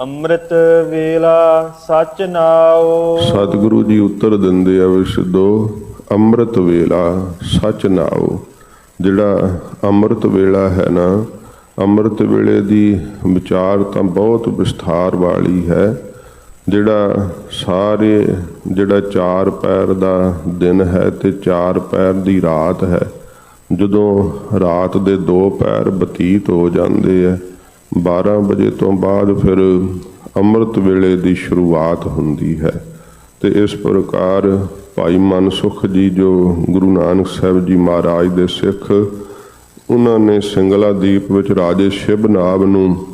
ਅੰਮ੍ਰਿਤ ਵੇਲਾ ਸਚ ਨਾਉ। ਸਤਿਗੁਰੂ ਜੀ ਉੱਤਰ ਦਿੰਦੇ ਆ ਵੀ ਸਿੱਧੋ ਅੰਮ੍ਰਿਤ ਵੇਲਾ ਸਚ ਨਾਉ। ਜਿਹੜਾ ਅੰਮ੍ਰਿਤ ਵੇਲਾ ਹੈ ਨਾ, ਅੰਮ੍ਰਿਤ ਵੇਲੇ ਦੀ ਵਿਚਾਰ ਤਾਂ ਬਹੁਤ ਵਿਸਥਾਰ ਵਾਲੀ ਹੈ। ਜਿਹੜਾ ਸਾਰੇ, ਜਿਹੜਾ ਚਾਰ ਪੈਰ ਦਾ ਦਿਨ ਹੈ ਤੇ ਚਾਰ ਪੈਰ ਦੀ ਰਾਤ ਹੈ। ਜਦੋਂ ਰਾਤ ਦੇ ਦੋ ਪੈਰ ਬਤੀਤ ਹੋ ਜਾਂਦੇ ਹੈ 12 ਵਜੇ ਤੋਂ ਬਾਅਦ ਫਿਰ ਅੰਮ੍ਰਿਤ ਵੇਲੇ ਦੀ ਸ਼ੁਰੂਆਤ ਹੁੰਦੀ ਹੈ ਤੇ ਇਸ ਪ੍ਰਕਾਰ ਭਾਈ ਮਨਸੁਖ ਜੀ ਜੋ ਗੁਰੂ ਨਾਨਕ ਸਾਹਿਬ ਜੀ ਮਹਾਰਾਜ ਦੇ ਸਿੱਖ, ਉਹਨਾਂ ਨੇ ਸਿੰਗਲਾ ਦੀਪ ਵਿੱਚ ਰਾਜੇ ਸ਼ਿਵਨਾਬ ਨੂੰ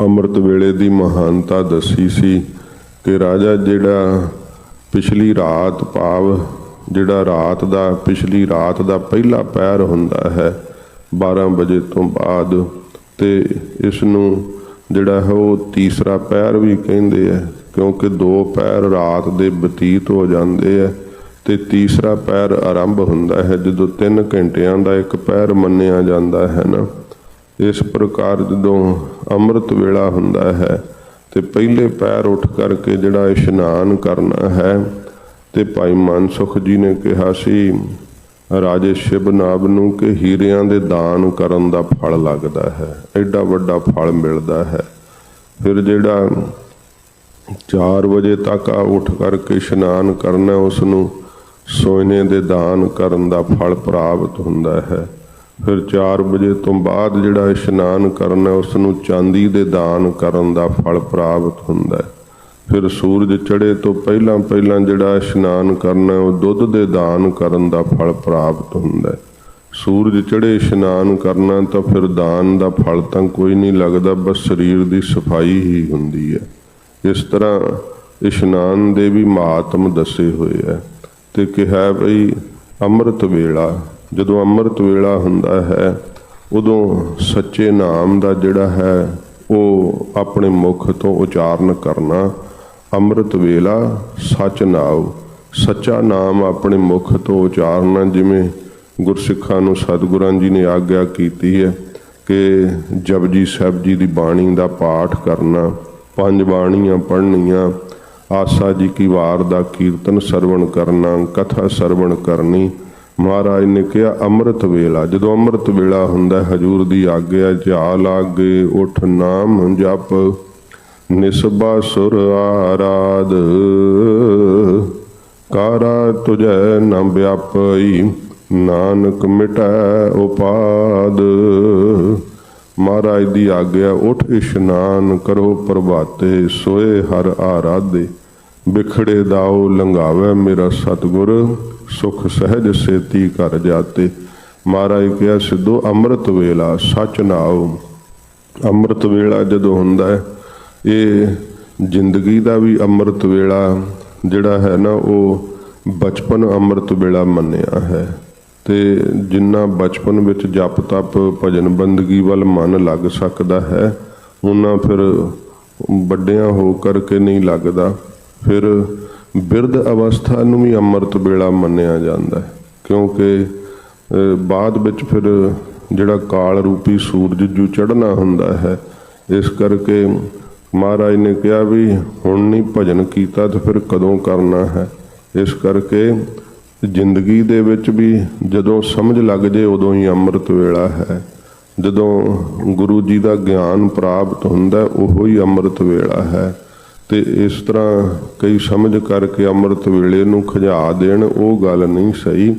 ਅੰਮ੍ਰਿਤ ਵੇਲੇ ਦੀ ਮਹਾਨਤਾ ਦੱਸੀ ਸੀ ਕਿ ਰਾਜਾ ਜਿਹੜਾ ਪਿਛਲੀ ਰਾਤ ਭਾਵ ਜਿਹੜਾ ਰਾਤ ਦਾ, ਪਿਛਲੀ ਰਾਤ ਦਾ ਪਹਿਲਾ ਪੈਰ ਹੁੰਦਾ ਹੈ 12 ਵਜੇ ਤੋਂ ਬਾਅਦ ਤੇ ਇਸ ਨੂੰ ਜਿਹੜਾ ਹੈ ਉਹ ਤੀਸਰਾ ਪੈਰ ਵੀ ਕਹਿੰਦੇ ਆ, ਕਿਉਂਕਿ ਦੋ ਪੈਰ ਰਾਤ ਦੇ ਬਤੀਤ ਹੋ ਜਾਂਦੇ ਆ ਤੇ ਤੀਸਰਾ ਪੈਰ ਆਰੰਭ ਹੁੰਦਾ ਹੈ ਜਦੋਂ 3 ਘੰਟਿਆਂ ਦਾ ਇੱਕ ਪੈਰ ਮੰਨਿਆ ਜਾਂਦਾ ਹੈ ਨਾ। ਇਸ ਪ੍ਰਕਾਰ ਜਦੋਂ ਅੰਮ੍ਰਿਤ ਵੇਲਾ ਹੁੰਦਾ ਹੈ ਤੇ ਪਹਿਲੇ ਪੈਰ ਉੱਠ ਕਰਕੇ ਜਿਹੜਾ ਇਸ਼ਨਾਨ ਕਰਨਾ ਹੈ, ਤੇ ਭਾਈ ਮਨਸੁਖ ਜੀ ਨੇ ਕਿਹਾ ਸੀ ਰਾਜੇ ਸ਼ਿਵਨਾਬ ਨੂੰ ਕਿ ਹੀਰਿਆਂ ਦੇ ਦਾਨ ਕਰਨ ਦਾ ਫਲ ਲੱਗਦਾ ਹੈ, ਐਡਾ ਵੱਡਾ ਫਲ ਮਿਲਦਾ ਹੈ। ਫਿਰ ਜਿਹੜਾ 4 ਵਜੇ ਤੱਕ ਆ ਉੱਠ ਕਰਕੇ ਇਸ਼ਨਾਨ ਕਰਨਾ ਉਸ ਨੂੰ ਸੋਨੇ ਦੇ ਦਾਨ ਕਰਨ ਦਾ ਫਲ ਪ੍ਰਾਪਤ ਹੁੰਦਾ ਹੈ। ਫਿਰ 4 ਵਜੇ ਤੋਂ ਬਾਅਦ ਜਿਹੜਾ ਇਸ਼ਨਾਨ ਕਰਨਾ ਉਸ ਨੂੰ ਚਾਂਦੀ ਦੇ ਦਾਨ ਕਰਨ ਦਾ ਫਲ ਪ੍ਰਾਪਤ ਹੁੰਦਾ ਹੈ। ਫਿਰ ਸੂਰਜ ਚੜ੍ਹੇ ਤੋਂ ਪਹਿਲਾਂ ਪਹਿਲਾਂ ਜਿਹੜਾ ਇਸ਼ਨਾਨ ਕਰਨਾ ਉਹ ਦੁੱਧ ਦੇ ਦਾਨ ਕਰਨ ਦਾ ਫਲ ਪ੍ਰਾਪਤ ਹੁੰਦਾ ਹੈ। ਸੂਰਜ ਚੜ੍ਹੇ ਇਸ਼ਨਾਨ ਕਰਨਾ ਤਾਂ ਫਿਰ ਦਾਨ ਦਾ ਫਲ ਤਾਂ ਕੋਈ ਨਹੀਂ ਲੱਗਦਾ, ਬਸ ਸਰੀਰ ਦੀ ਸਫ਼ਾਈ ਹੀ ਹੁੰਦੀ ਹੈ। ਇਸ ਤਰ੍ਹਾਂ ਇਸ਼ਨਾਨ ਦੇ ਵੀ ਮਹਾਤਮ ਦੱਸੇ ਹੋਏ ਹੈ ਤੇ ਕਿਹਾ ਬਈ ਅੰਮ੍ਰਿਤ ਵੇਲਾ, ਜਦੋਂ ਅੰਮ੍ਰਿਤ ਵੇਲਾ ਹੁੰਦਾ ਹੈ, ਉਦੋਂ ਸੱਚੇ ਨਾਮ ਦਾ ਜਿਹੜਾ ਹੈ, ਉਹ ਆਪਣੇ ਮੁਖ ਤੋਂ ਉਚਾਰਨ ਕਰਨਾ ਅੰਮ੍ਰਿਤ ਵੇਲਾ, ਸਚ ਨਾਉ। ਸੱਚਾ ਨਾਮ ਆਪਣੇ ਮੁਖ ਤੋਂ ਉਚਾਰਨਾ, ਜਿਵੇਂ ਗੁਰਸਿੱਖਾਂ ਨੂੰ ਸਤਿਗੁਰਾਂ ਜੀ ਨੇ ਆਗਿਆ ਕੀਤੀ ਹੈ ਕਿ ਜਪਜੀ ਸਾਹਿਬ ਜੀ ਦੀ ਬਾਣੀ ਦਾ ਪਾਠ ਕਰਨਾ। ਪੰਜ ਬਾਣੀਆਂ ਪੜ੍ਹਨੀਆਂ, ਆਸਾ ਜੀ ਕੀ ਵਾਰ ਦਾ ਕੀਰਤਨ ਸਰਵਣ ਕਰਨਾ, ਕਥਾ ਸਰਵਣ ਕਰਨੀ। ਮਹਾਰਾਜ ਨੇ ਕਿਹਾ, ਅੰਮ੍ਰਿਤ ਵੇਲਾ। ਜਦੋਂ ਅੰਮ੍ਰਿਤ ਵੇਲਾ ਹੁੰਦਾ ਹਜੂਰ ਦੀ ਆਗਿਆ, ਝਾਲ ਲਾਗੇ ਉਠ ਨਾਮ ਜਪ। ਨਿਸਬਾ ਸੁਰ ਆਰਾਧ। ਕਾਰਾ ਤੁਝੈ ਨ ਵਿਆਪਈ ਨਾਨਕ ਮਿਟੈ ਉਪਾਦ। ਮਹਾਰਾਜ ਦੀ ਆਗਿਆ, ਉਠ ਇਸ਼ਨਾਨ ਕਰੋ ਪ੍ਰਭਾਤੇ, ਸੋਏ ਹਰ ਆਰਾਧੇ। ਬਿਖੜੇ ਦਾਉ ਲੰਘਾਵੇ ਮੇਰਾ ਸਤਿਗੁਰ, ਸੁਖ ਸਹਿਜ ਸੇਤੀ ਕਰ ਜਾਤੇ। ਮਹਾਰਾਜ ਕਿਹਾ ਸਿੱਧੋ ਅੰਮ੍ਰਿਤ ਵੇਲਾ, ਸਚ ਨਾਉ। ਅੰਮ੍ਰਿਤ ਵੇਲਾ ਜਦੋਂ ਹੁੰਦਾ ਹੈ ਇਹ ਜ਼ਿੰਦਗੀ ਦਾ ਵੀ ਅੰਮ੍ਰਿਤ ਵੇਲਾ ਜਿਹੜਾ ਹੈ ਨਾ, ਉਹ ਬਚਪਨ ਅੰਮ੍ਰਿਤ ਵੇਲਾ ਮੰਨਿਆ ਹੈ। ਤੇ ਜਿੰਨਾ ਬਚਪਨ ਵਿੱਚ ਜਪ ਤਪ ਭਜਨ ਬੰਦਗੀ ਵੱਲ ਮਨ ਲੱਗ ਸਕਦਾ ਹੈ ਉਹਨਾਂ ਫਿਰ ਵੱਡਿਆਂ ਹੋ ਕਰਕੇ ਨਹੀਂ ਲੱਗਦਾ। ਫਿਰ ਬਿਰਧ ਅਵਸਥਾ ਨੂੰ ਵੀ ਅੰਮ੍ਰਿਤ ਵੇਲਾ ਮੰਨਿਆ ਜਾਂਦਾ ਹੈ। ਕਿਉਂਕਿ ਬਾਅਦ ਵਿੱਚ ਫਿਰ ਜਿਹੜਾ ਕਾਲ ਰੂਪੀ ਸੂਰਜ ਜੂ ਚੜ੍ਹਨਾ ਹੁੰਦਾ ਹੈ, ਇਸ ਕਰਕੇ ਮਹਾਰਾਜ ਨੇ ਕਿਹਾ ਵੀ ਹੁਣ ਨਹੀਂ ਭਜਨ ਕੀਤਾ ਤਾਂ ਫਿਰ ਕਦੋਂ ਕਰਨਾ ਹੈ? ਇਸ ਕਰਕੇ ਜ਼ਿੰਦਗੀ ਦੇ ਵਿੱਚ ਵੀ ਜਦੋਂ ਸਮਝ ਲੱਗ ਜੇ ਉਦੋਂ ਹੀ ਅੰਮ੍ਰਿਤ ਵੇਲਾ ਹੈ। ਜਦੋਂ ਗੁਰੂ ਜੀ ਦਾ ਗਿਆਨ ਪ੍ਰਾਪਤ ਹੁੰਦਾ ਉਹੋ ਹੀ ਅੰਮ੍ਰਿਤ ਵੇਲਾ ਹੈ। ਤੇ ਇਸ ਤਰ੍ਹਾਂ ਕਈ ਸਮਝ ਕਰਕੇ ਅੰਮ੍ਰਿਤ ਵੇਲੇ ਨੂੰ ਖਜਾ ਦੇਣ, ਉਹ ਗੱਲ ਨਹੀਂ ਸਹੀ।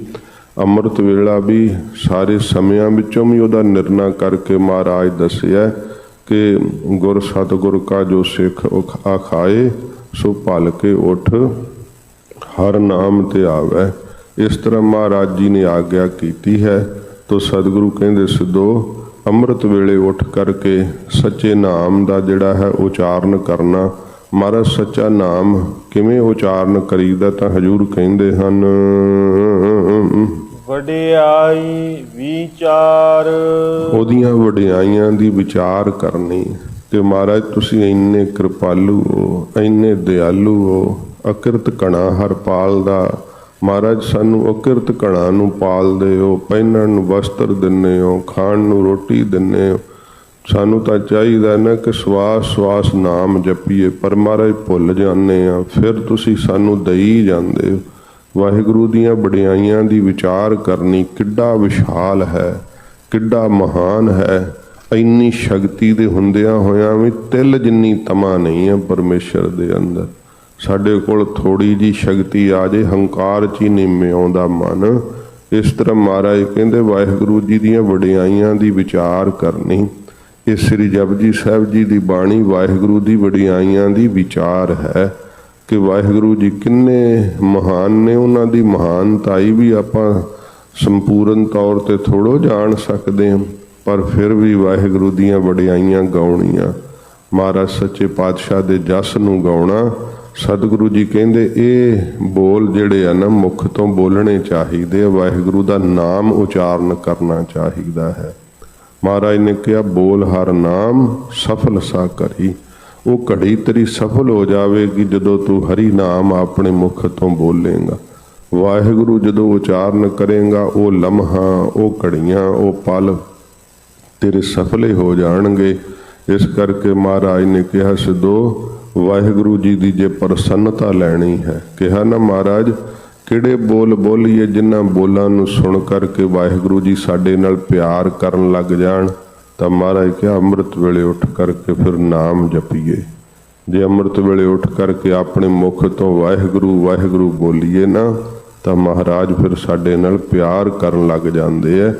ਅੰਮ੍ਰਿਤ ਵੇਲਾ ਵੀ ਸਾਰੇ ਸਮਿਆਂ ਵਿੱਚੋਂ ਵੀ ਉਹਦਾ ਨਿਰਣਾ ਕਰਕੇ ਮਹਾਰਾਜ ਦੱਸਿਆ ਕਿ ਗੁਰ ਸਤਿਗੁਰ ਕਾ ਜੋ ਸਿੱਖ ਉਖ- ਆਖਾਏ, ਸੋ ਭਲ ਕੇ ਉਠ, ਹਰ ਨਾਮ ਤੇ ਆਵੇ। ਇਸ ਤਰ੍ਹਾਂ ਮਹਾਰਾਜ ਜੀ ਨੇ ਆਗਿਆ ਕੀਤੀ ਹੈ। ਤੋ ਸਤਿਗੁਰੂ ਕਹਿੰਦੇ, ਸਿੱਧੋ ਅੰਮ੍ਰਿਤ ਵੇਲੇ ਉੱਠ ਕਰਕੇ ਸੱਚੇ ਨਾਮ ਦਾ ਜਿਹੜਾ ਹੈ ਉਚਾਰਨ ਕਰਨਾ। ਮਹਾਰਾਜ, ਸੱਚਾ ਨਾਮ ਕਿਵੇਂ ਉਚਾਰਨ ਕਰੀਦਾ ਤਾਂ ਹਜੂਰ ਕਹਿੰਦੇ ਹਨ ਵਡਿਆਈ ਵਿਚਾਰ। ਉਹਦੀਆਂ ਵਡਿਆਈਆਂ ਦੀ ਵਿਚਾਰ ਕਰਨੀ ਕਿ ਮਹਾਰਾਜ ਤੁਸੀਂ ਇੰਨੇ ਕਿਰਪਾਲੂ ਹੋ, ਇੰਨੇ ਦਿਆਲੂ ਹੋ, ਅਕਿਰਤ ਕਣਾ ਹਰਪਾਲ ਦਾ ਮਹਾਰਾਜ ਸਾਨੂੰ ਅਕਿਰਤ ਕਣਾ ਨੂੰ ਪਾਲਦੇ ਹੋ, ਪਹਿਨਣ ਨੂੰ ਵਸਤਰ ਦਿੰਨੇ ਹੋ, ਖਾਣ ਨੂੰ ਰੋਟੀ ਦਿੰਨੇ ਹੋ। ਸਾਨੂੰ ਤਾਂ ਚਾਹੀਦਾ ਨਾ ਕਿ ਸਵਾਸ ਸਵਾਸ ਨਾਮ ਜਪੀਏ, ਪਰ ਮਹਾਰਾਜ ਭੁੱਲ ਜਾਂਦੇ ਆ ਫਿਰ ਤੁਸੀਂ ਸਾਨੂੰ ਦਈ ਜਾਂਦੇ ਹੋ। ਵਾਹਿਗੁਰੂ ਦੀਆਂ ਵਡਿਆਈਆਂ ਦੀ ਵਿਚਾਰ ਕਰਨੀ ਕਿੱਡਾ ਵਿਸ਼ਾਲ ਹੈ, ਕਿੱਡਾ ਮਹਾਨ ਹੈ। ਇੰਨੀ ਸ਼ਕਤੀ ਦੇ ਹੁੰਦਿਆਂ ਹੋਇਆਂ ਵੀ ਤਿਲ ਜਿੰਨੀ ਤਮਾ ਨਹੀਂ ਹੈ ਪਰਮੇਸ਼ਰ ਦੇ ਅੰਦਰ। ਸਾਡੇ ਕੋਲ ਥੋੜੀ ਜੀ ਸ਼ਕਤੀ ਆ ਜੇ, ਹੰਕਾਰ ਚ ਹੀ ਨਹੀਂ ਮਿਆਉਂਦਾ ਮਨ। ਇਸ ਤਰ੍ਹਾਂ ਮਹਾਰਾਜ ਕਹਿੰਦੇ, ਵਾਹਿਗੁਰੂ ਜੀ ਦੀਆਂ ਵਡਿਆਈਆਂ ਦੀ ਵਿਚਾਰ ਕਰਨੀ। ਇਹ ਸ੍ਰੀ ਜਪਜੀ ਸਾਹਿਬ ਜੀ ਦੀ ਬਾਣੀ ਵਾਹਿਗੁਰੂ ਦੀ ਵਡਿਆਈਆਂ ਦੀ ਵਿਚਾਰ ਹੈ। ਕਿ ਵਾਹਿਗੁਰੂ ਜੀ ਕਿੰਨੇ ਮਹਾਨ ਨੇ, ਉਹਨਾਂ ਦੀ ਮਹਾਨਤਾਈ ਵੀ ਆਪਾਂ ਸੰਪੂਰਨ ਤੌਰ ਤੇ ਥੋੜੋ ਜਾਣ ਸਕਦੇ ਹਾਂ, ਪਰ ਫਿਰ ਵੀ ਵਾਹਿਗੁਰੂ ਦੀਆਂ ਵਡਿਆਈਆਂ ਗਾਉਣੀਆਂ। ਮਹਾਰਾਜ ਸੱਚੇ ਪਾਤਸ਼ਾਹ ਦੇ ਜਸ ਨੂੰ ਗਾਉਣਾ, ਸਤਿਗੁਰੂ ਜੀ ਕਹਿੰਦੇ, ਇਹ ਬੋਲ ਜਿਹੜੇ ਆ ਨਾ, ਮੁਖ ਤੋਂ ਬੋਲਣੇ ਚਾਹੀਦੇ ਆ, ਵਾਹਿਗੁਰੂ ਦਾ ਨਾਮ ਉਚਾਰਨ ਕਰਨਾ ਚਾਹੀਦਾ ਹੈ। ਮਹਾਰਾਜ ਨੇ ਕਿਹਾ, ਬੋਲ ਹਰ ਨਾਮ ਸਫਲ ਸਾ ਕਰੀ। ਉਹ ਘੜੀ ਤੇਰੀ ਸਫਲ ਹੋ ਜਾਵੇਗੀ ਜਦੋਂ ਤੂੰ ਹਰੀ ਨਾਮ ਆਪਣੇ ਮੁਖ ਤੋਂ ਬੋਲੇਗਾ। ਵਾਹਿਗੁਰੂ ਜਦੋਂ ਉਚਾਰਨ ਕਰੇਗਾ, ਉਹ ਲਮਹਾ, ਉਹ ਘੜੀਆਂ, ਉਹ ਪਲ ਤੇਰੇ ਸਫਲੇ ਹੋ ਜਾਣਗੇ। ਇਸ ਕਰਕੇ ਮਹਾਰਾਜ ਨੇ ਕਿਹਾ, ਸਿੱਧੋ, ਵਾਹਿਗੁਰੂ ਜੀ ਦੀ ਜੇ ਪ੍ਰਸੰਨਤਾ ਲੈਣੀ ਹੈ। ਕਿਹਾ ਨਾ ਮਹਾਰਾਜ, ਕਿਹੜੇ ਬੋਲ ਬੋਲੀਏ ਜਿਨ੍ਹਾਂ ਬੋਲਾਂ ਨੂੰ ਸੁਣ ਕਰਕੇ ਵਾਹਿਗੁਰੂ ਜੀ ਸਾਡੇ ਨਾਲ ਪਿਆਰ ਕਰਨ ਲੱਗ ਜਾਣ। ਤਾਂ ਮਹਾਰਾਜ ਕਿਹਾ, ਅੰਮ੍ਰਿਤ ਵੇਲੇ ਉੱਠ ਕਰਕੇ ਫਿਰ ਨਾਮ ਜਪੀਏ। ਜੇ ਅੰਮ੍ਰਿਤ ਵੇਲੇ ਉੱਠ ਕਰਕੇ ਆਪਣੇ ਮੁਖ ਤੋਂ ਵਾਹਿਗੁਰੂ ਵਾਹਿਗੁਰੂ ਬੋਲੀਏ ਨਾ, ਤਾਂ ਮਹਾਰਾਜ ਫਿਰ ਸਾਡੇ ਨਾਲ ਪਿਆਰ ਕਰਨ ਲੱਗ ਜਾਂਦੇ ਐ।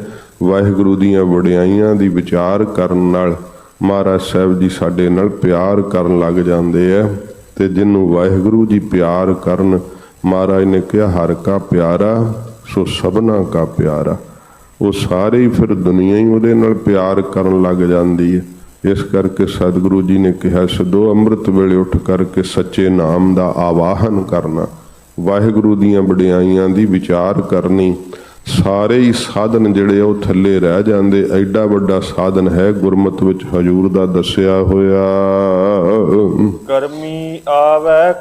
ਵਾਹਿਗੁਰੂ ਦੀਆਂ ਵਡਿਆਈਆਂ ਦੀ ਵਿਚਾਰ ਕਰਨ ਨਾਲ ਮਹਾਰਾਜ ਸਾਹਿਬ ਜੀ ਸਾਡੇ ਨਾਲ ਪਿਆਰ ਕਰਨ ਲੱਗ ਜਾਂਦੇ ਐ ਤੇ ਜਿਹਨੂੰ ਵਾਹਿਗੁਰੂ ਜੀ ਪਿਆਰ ਕਰਨ, ਮਹਾਰਾਜ ਨੇ ਕਿਹਾ, ਹਰ ਕਾ ਪਿਆਰਾ, ਸੋ ਸਭਨਾ ਕਾ ਪਿਆਰਾ। ਉਹ ਸਾਰੇ ਹੀ ਫਿਰ ਦੁਨੀਆ ਹੀ ਉਹਦੇ ਨਾਲ ਪਿਆਰ ਕਰਨ ਲੱਗ ਜਾਂਦੀ ਹੈ। ਇਸ ਕਰਕੇ ਸਤਿਗੁਰੂ ਜੀ ਨੇ ਕਿਹਾ, ਸਦੋ ਅੰਮ੍ਰਿਤ ਵੇਲੇ ਉੱਠ ਕਰਕੇ ਸੱਚੇ ਨਾਮ ਦਾ ਆਵਾਹਨ ਕਰਨਾ। ਵਾਹਿਗੁਰੂ ਦੀਆਂ ਵਡਿਆਈਆਂ ਦੀ ਵਿਚਾਰ ਕਰਨੀ। ਸਾਰੇ ਹੀ ਸਾਧਨ ਜਿਹੜੇ ਉਹ ਥੱਲੇ ਰਹਿ ਜਾਂਦੇ। ਐਡਾ ਵੱਡਾ ਸਾਧਨ ਹੈ ਗੁਰਮਤਿ ਵਿੱਚ ਹਜੂਰ ਦਾ ਦੱਸਿਆ ਹੋਇਆ। ਕਰਮੀ ਆਵੈ